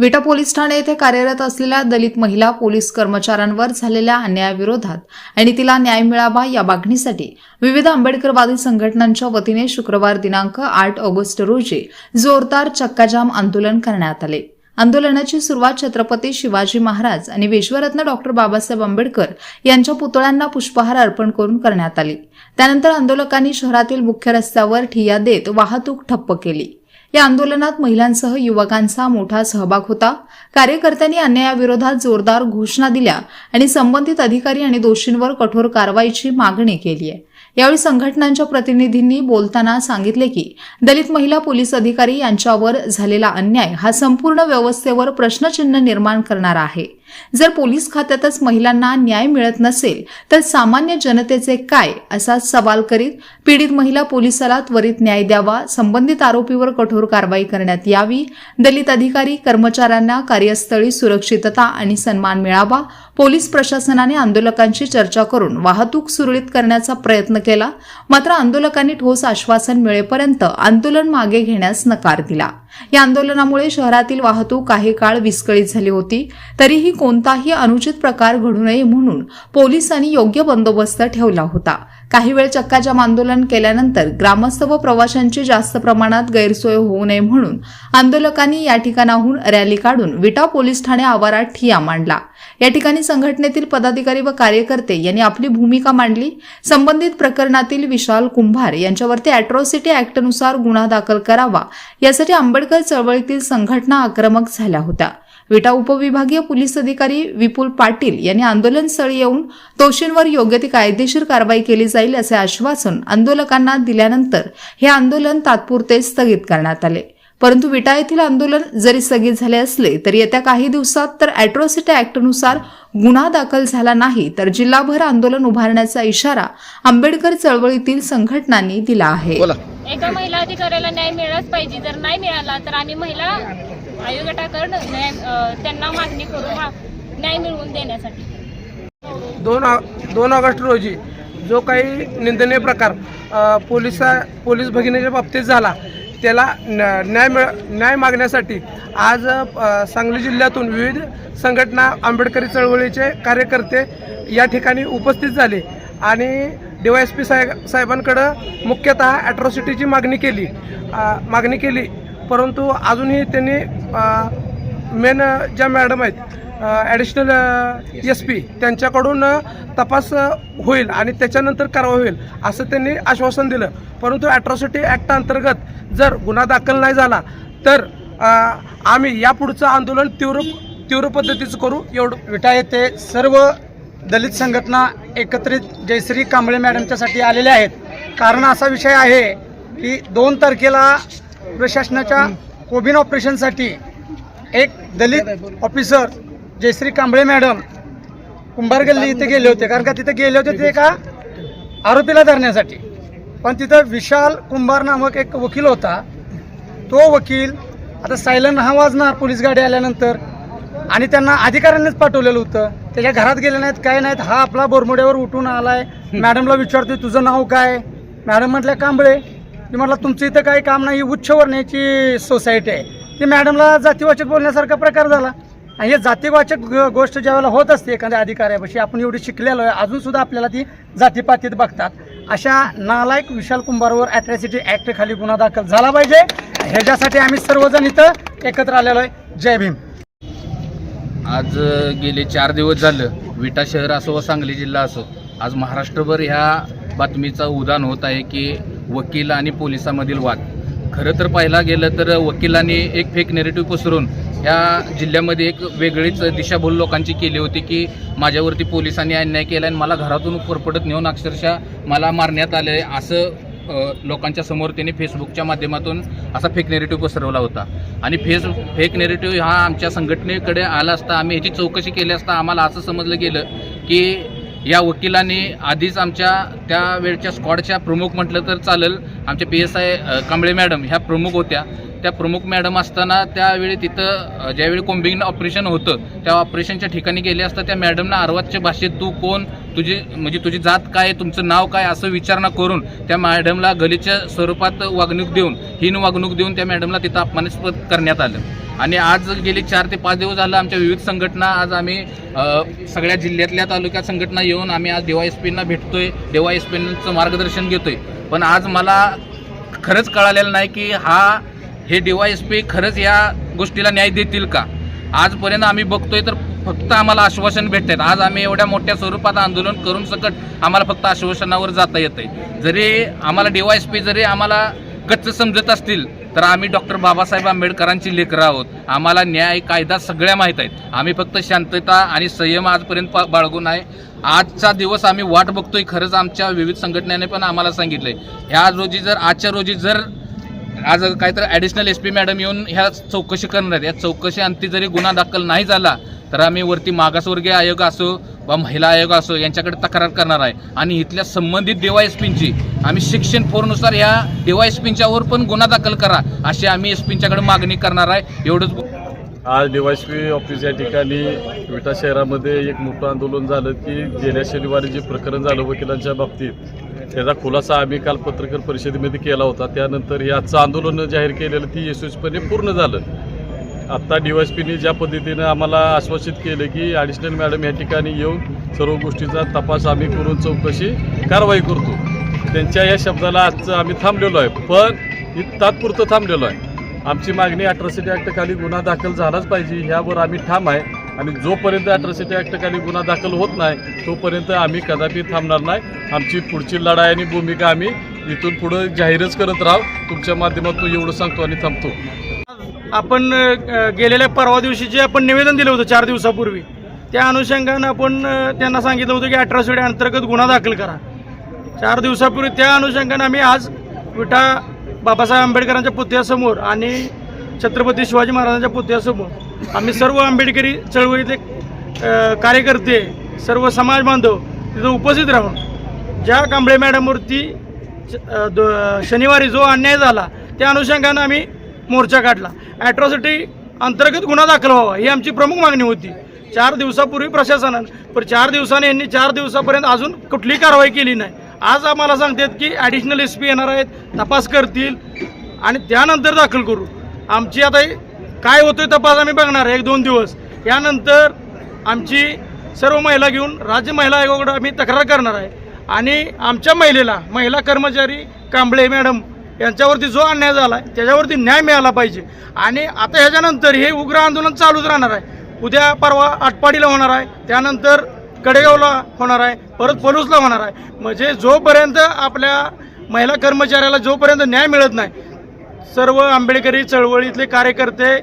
विटा पोलीस ठाणे येथे कार्यरत असलेल्या दलित महिला पोलीस कर्मचाऱ्यांवर झालेल्या अन्यायाविरोधात आणि तिला न्याय मिळावा या मागणीसाठी विविध आंबेडकरवादी संघटनांच्या वतीने शुक्रवार दिनांक आठ ऑगस्ट रोजी जोरदार चक्काजाम आंदोलन करण्यात आले. आंदोलनाची सुरुवात छत्रपती शिवाजी महाराज आणि विश्वरत्न डॉक्टर बाबासाहेब आंबेडकर यांच्या पुतळ्यांना पुष्पहार अर्पण करून करण्यात आली. त्यानंतर आंदोलकांनी शहरातील मुख्य रस्त्यावर ठिय्या देत वाहतूक ठप्प केली. या आंदोलनात महिलांसह युवकांचा मोठा सहभाग होता. कार्यकर्त्यांनी अन्यायाविरोधात जोरदार घोषणा दिल्या आणि संबंधित अधिकारी आणि दोषींवर कठोर कारवाईची मागणी केली आहे. यावेळी संघटनांच्या प्रतिनिधींनी बोलताना सांगितले की दलित महिला पोलीस अधिकारी यांच्यावर झालेला अन्याय हा संपूर्ण व्यवस्थेवर प्रश्नचिन्ह निर्माण करणारा आहे. जर पोलीस खात्यातच महिलांना न्याय मिळत नसेल तर सामान्य जनतेचे काय असा सवाल करीत पीडित महिला पोलिसाला त्वरित न्याय द्यावा संबंधित आरोपीवर कठोर कारवाई करण्यात यावी दलित अधिकारी कर्मचाऱ्यांना कार्यस्थळी सुरक्षितता आणि सन्मान मिळावा पोलीस प्रशासनाने आंदोलकांशी चर्चा करून वाहतूक सुरळीत करण्याचा प्रयत्न केला मात्र आंदोलकांनी ठोस आश्वासन मिळेपर्यंत आंदोलन मागे घेण्यास नकार दिला. या आंदोलनामुळे शहरातील वाहतूक काही काळ विस्कळीत झाली होती. तरीही कोणताही अनुचित प्रकार घडू नये म्हणून पोलिसांनी योग्य बंदोबस्त ठेवला होता. काही वेळ चक्काजाम आंदोलन केल्यानंतर ग्रामस्थ व प्रवाशांची जास्त प्रमाणात गैरसोय होऊ नये म्हणून आंदोलकांनी या ठिकाणाहून रॅली काढून विटा पोलीस ठाणे आवारात ठिया मांडला. या ठिकाणी संघटनेतील पदाधिकारी व कार्यकर्ते यांनी आपली भूमिका मांडली. संबंधित प्रकरणातील विशाल कुंभार यांच्यावरती अॅट्रॉसिटी ऍक्टनुसार गुन्हा दाखल करावा यासाठी आंबेडकर चळवळीतील संघटना आक्रमक झाल्या होत्या. विटा उपविभागीय पोलीस अधिकारी विपुल पाटील यांनी आंदोलनस्थळी येऊन दोषींवर योग्य ती कायदेशीर कारवाई केली जाईल असे आश्वासन आंदोलकांना दिल्यानंतर हे आंदोलन तात्पुरते स्थगित करण्यात आले. परंतु विटा येथील आंदोलन जरी स्थगित झाले असले तरी येत्या काही दिवसात तर अॅट्रॉसिटी ऍक्टनुसार गुन्हा दाखल झाला नाही तर जिल्हाभर आंदोलन उभारण्याचा इशारा आंबेडकर चळवळीतील संघटनांनी दिला आहे. एका महिला अधिकाऱ्याला न्याय मिळालाच पाहिजे. जर नाही मिळाला तर आम्ही महिला आयोग न्याय त्यांना मागणी करून हा न्याय मिळवून देण्यासाठी. दोन ऑ- दोन ऑगस्ट रोजी जो काही निंदनीय प्रकार पोलिसा पोलीस भगिनीच्या बाबतीत झाला त्याला न्याय मिळ न्याय मागण्यासाठी आज सांगली जिल्ह्यातून विविध संघटना आंबेडकरी चळवळीचे कार्यकर्ते या ठिकाणी उपस्थित झाले आणि डी वाय एस पी साहेब साहेबांकडं मुख्यतः ॲट्रॉसिटीची मागणी केली मागणी केली परंतु अजूनही त्यांनी मेन ज्या मॅडम आहेत ॲडिशनल एस पी त्यांच्याकडून तपास होईल आणि त्याच्यानंतर कारवाई होईल असं त्यांनी आश्वासन दिलं. परंतु ॲट्रॉसिटी ॲक्ट अंतर्गत जर गुन्हा दाखल नाही झाला तर आम्ही यापुढचं आंदोलन तीव्र तीव्र पद्धतीचं करू. एवढं विटा येथे सर्व दलित संघटना एकत्रित जयश्री कांबळे मॅडमच्यासाठी आलेल्या आहेत. कारण असा विषय आहे की दोन तारखेला प्रशासनाच्या कोबिन ऑपरेशनसाठी एक दलित ऑफिसर जयश्री कांबळे मॅडम कुंभार गल्ली इथे गेले होते. कारण का तिथे गेले होते ते एका आरोपीला धरण्यासाठी. पण तिथं विशाल कुंभार नामक एक वकील होता. तो वकील आता सायलन हा वाजणार पोलीस गाडी आल्यानंतर. आणि त्यांना अधिकाऱ्यांनीच पाठवलेलं होतं. त्याच्या घरात गेले नाहीत काय नाहीत हा आपला बोरमोड्यावर उठून आलाय. मॅडमला विचारतोय तुझं नाव काय? मॅडम म्हटल्या कांबळे. मी म्हटलं तुमचं इथं काही काम नाही उच्च वर्णाची सोसायटी आहे. ती मॅडमला जातीवाचक बोलण्यासारखा प्रकार झाला. आणि हे जातीवाचक गोष्ट ज्यावेळेला होत असते एखाद्या अधिकाऱ्यापाशी आपण एवढी शिकलेलो आहे अजून सुद्धा आपल्याला ती जातीपातीत बघतात. अशा नालायक विशाल कुंभारवर ॲट्रॅसिटी ॲक्टखाली गुन्हा दाखल झाला पाहिजे. ह्याच्यासाठी आम्ही सर्वजण इथं एकत्र आलेलो आहे. जय भीम. आज गेले चार दिवस झालं. विटा शहर असो व सांगली जिल्हा असो. आज महाराष्ट्रभर ह्या बातमीचा उदान होत आहे की वकील आणि पोलिसामधील वाद. खरं तर पाहायला गेलं तर वकिलांनी एक फेक नेरेटिव्ह पसरून या जिल्ह्यामध्ये एक वेगळीच दिशाभूल लोकांची केली होती की माझ्यावरती पोलिसांनी अन्याय केला आणि मला घरातून परपडत नेऊन अक्षरशः मला मारण्यात आले असं लोकांच्या समोर त्यांनी फेसबुकच्या माध्यमातून असा फेक नेरेटिव्ह पसरवला होता. आणि फेस फेक नेरेटिव्ह हा आमच्या संघटनेकडे आला असता आम्ही ह्याची चौकशी केली असता आम्हाला असं समजलं गेलं की या वकिलांनी आधीच आमच्या त्यावेळच्या स्कॉडच्या प्रमुख म्हटलं तर चालेल. आमच्या P S I Kamble madam ह्या प्रमुख होत्या. त्या प्रमुख मॅडम असताना त्यावेळी तिथं ज्यावेळी कोम्बिंग ऑपरेशन होतं त्या ऑपरेशनच्या ठिकाणी गेले असता त्या मॅडमना अर्वातच्या भाषेत तू कोण? तुझी म्हणजे तुझी जात काय तुमचं नाव काय असं विचारणा करून त्या मॅडमला गलीच्या स्वरूपात वागणूक देऊन हीन वागणूक देऊन त्या मॅडमला तिथं अपमानित करण्यात आलं. आणि आज गेले चार ते पाच दिवस झालं आमच्या विविध संघटना आज आम्ही सगळ्या जिल्ह्यातल्या तालुक्यात संघटना येऊन आम्ही आज देवा एस पींना भेटतोय देवा एस पींचं मार्गदर्शन घेतोय. पण आज मला खरंच कळालेलं नाही की हा हे एस पी खरंच या गोष्टीला न्याय देतील का? आजपर्यंत आम्ही बघतोय तर फक्त आम्हाला आश्वासन भेटत आहेत आज आम्ही एवढ्या मोठ्या स्वरूपात आंदोलन करून सकट आम्हाला फक्त आश्वासनावर जाता येतंय. जरी आम्हाला एस पी जरी आम्हाला कच्च समजत असतील तर आम्ही डॉक्टर बाबासाहेब आंबेडकरांची लेकरं आहोत. आम्हाला न्याय कायदा सगळ्या माहीत आहेत. आम्ही फक्त शांतता आणि संयम आजपर्यंत बाळगून आहे. आजचा दिवस आम्ही वाट बघतोय खरंच आमच्या विविध संघटनेने पण आम्हाला सांगितलंय. ह्या रोजी जर आजच्या रोजी जर आज काहीतरी ॲडिशनल एस पी मॅडम येऊन ह्या चौकशी करणार आहेत. या चौकशी अंती जरी गुन्हा दाखल नाही झाला तर आम्ही वरती मागासवर्गीय आयोग असो वा महिला आयोग असो यांच्याकडे तक्रार करणार आहे. आणि इथल्या संबंधित देवा एस पींची आम्ही शिक्षण फोरनुसार ह्या देवा एस पींच्यावर पण गुन्हा दाखल करा अशी आम्ही एस पींच्याकडे मागणी करणार आहे. एवढंच आज डीवायसपी ऑफिस या ठिकाणी विटा शहरामध्ये एक मोठं आंदोलन झालं की गेल्या शनिवारी जे प्रकरण झालं वकिलांच्या बाबतीत त्याचा खुलासा आम्ही काल पत्रकार परिषदेमध्ये केला होता. त्यानंतर हे आजचं आंदोलन जाहीर केलेलं ती यशस्वीपणे पूर्ण झालं. आत्ता डीवायसपीने ज्या पद्धतीनं आम्हाला आश्वासित केलं की ॲडिशनल मॅडम या ठिकाणी येऊन सर्व गोष्टीचा तपास आम्ही करून चौकशी कारवाई करतो. त्यांच्या या शब्दाला आजचं आम्ही थांबलेलो आहे पण ही तात्पुरतं थांबलेलो आहे. आमची मागणी अट्रॉसिटी ॲक्टखाली गुन्हा दाखल झालाच पाहिजे ह्यावर आम्ही ठाम आहे. आणि जोपर्यंत अट्रॉसिटी ॲक्टखाली गुन्हा दाखल होत नाही तोपर्यंत आम्ही कदापि थांबणार नाही. आमची पुढची लढाई आणि भूमिका आम्ही इथून पुढं जाहीरच करत राहू. तुमच्या माध्यमातून एवढं सांगतो आणि थांबतो. आपण गेलेल्या परवा दिवशी जे आपण निवेदन दिलं होतं चार दिवसापूर्वी त्या अनुषंगानं आपण त्यांना सांगितलं होतं की अठराशे अंतर्गत गुन्हा दाखल करा. चार दिवसापूर्वी त्या अनुषंगानं आम्ही आज विटा बाबासाहेब आंबेडकरांच्या पुतळ्यासमोर आणि छत्रपती शिवाजी महाराजांच्या पुतळ्यासमोर आम्ही सर्व आंबेडकरी चळवळीतले कार्यकर्ते सर्व समाज बांधव तिथं उपस्थित राहून ज्या कांबळे मॅडमवरती शनिवारी जो अन्याय झाला त्या अनुषंगानं आम्ही मोर्चा काढला. ॲट्रॉसिटी अंतर्गत गुन्हा दाखल व्हावा ही आमची प्रमुख मागणी होती. चार दिवसापूर्वी प्रशासनानं पण चार दिवसाने यांनी चार दिवसापर्यंत अजून कुठलीही कारवाई केली नाही. आज आम्हाला सांगतात की ॲडिशनल एस पी येणार आहेत तपास करतील आणि त्यानंतर दाखल करू. आमची आता काय होतोय तपास आम्ही बघणार आहे एक दोन दिवस. यानंतर आमची सर्व महिला घेऊन राज्य महिला आयोगाकडे आम्ही तक्रार करणार आहे. आणि आमच्या महिलेला महिला कर्मचारी कांबळे मॅडम यांच्यावरती जो अन्याय झाला आहे त्याच्यावरती न्याय मिळाला पाहिजे. आणि आता ह्याच्यानंतर हे उग्र आंदोलन चालूच राहणार आहे. उद्या परवा आटपाडीला होणार आहे. त्यानंतर कडेगावला होणार आहे परत पलूसला होणार आहे. म्हणजे जोपर्यंत आपल्या महिला कर्मचाऱ्याला जोपर्यंत न्याय मिळत नाही सर्व आंबेडकरी चळवळीतले कार्यकर्ते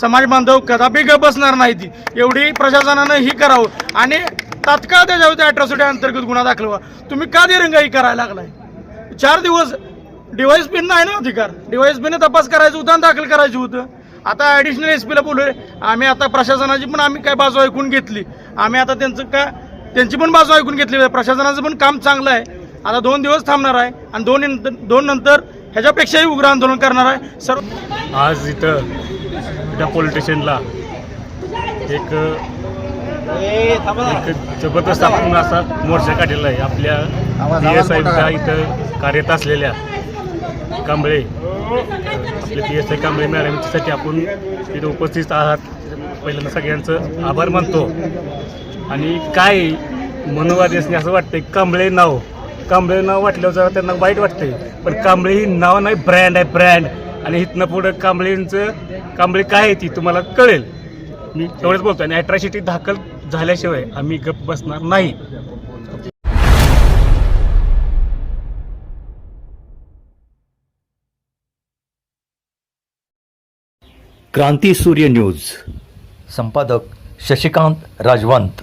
समाज बांधव कदापि ग बसणार नाही ती. एवढी प्रशासनानं ही करावं. आणि तात्काळ त्याच्यावर त्या अॅट्रॉसिटी अंतर्गत गुन्हा दाखल व्हा. तुम्ही का दिरंगाई करायला लागलाय? चार दिवस डिवाइस पिन नाही ना अधिकार? डिवाईस पिन तपास करायचं होतं आणि दाखल करायचं होतं. आता ॲडिशनल एस पीला बोलूय आम्ही आता प्रशासनाची पण आम्ही काय बाजू ऐकून घेतली. आम्ही आता त्यांचं का त्यांची पण बाजू ऐकून घेतली प्रशासनाचं पण काम चांगलं आहे. आता दोन दिवस थांबणार आहे आणि दोन नंतर दोन नंतर ह्याच्यापेक्षाही उग्र आंदोलन करणार आहे. सर्व आज इथं त्या पोलीस स्टेशनला एक एक जबरदस्त आपण असा मोर्चा काढलेला आहे. आपल्या पी एस आयच्या इथं कार्यरत असलेल्या कांबळे आपले पी एस आय कांबळे मॅडमसाठी आपण तिथं उपस्थित आहात. पहिल्यांदा सगळ्यांचं आभार मानतो. आणि काय मनोवादी असणे असं वाटतंय. कांबळे नाव. कांबळे नाव वाटल्यावर जरा त्यांना वाईट वाटतंय. पण कांबळे ही नाव नाही ब्रँड आहे ब्रँड आणि इथनं पुढं कांबळेंचं कांबळे काय आहे ती तुम्हाला कळेल. मी तेवढंच बोलतो आणि अट्रॅसिटी दाखल झाल्याशिवाय आम्ही गप्प बसणार नाही. क्रांती सूर्य न्यूज. संपादक शशिकांत राजवंत.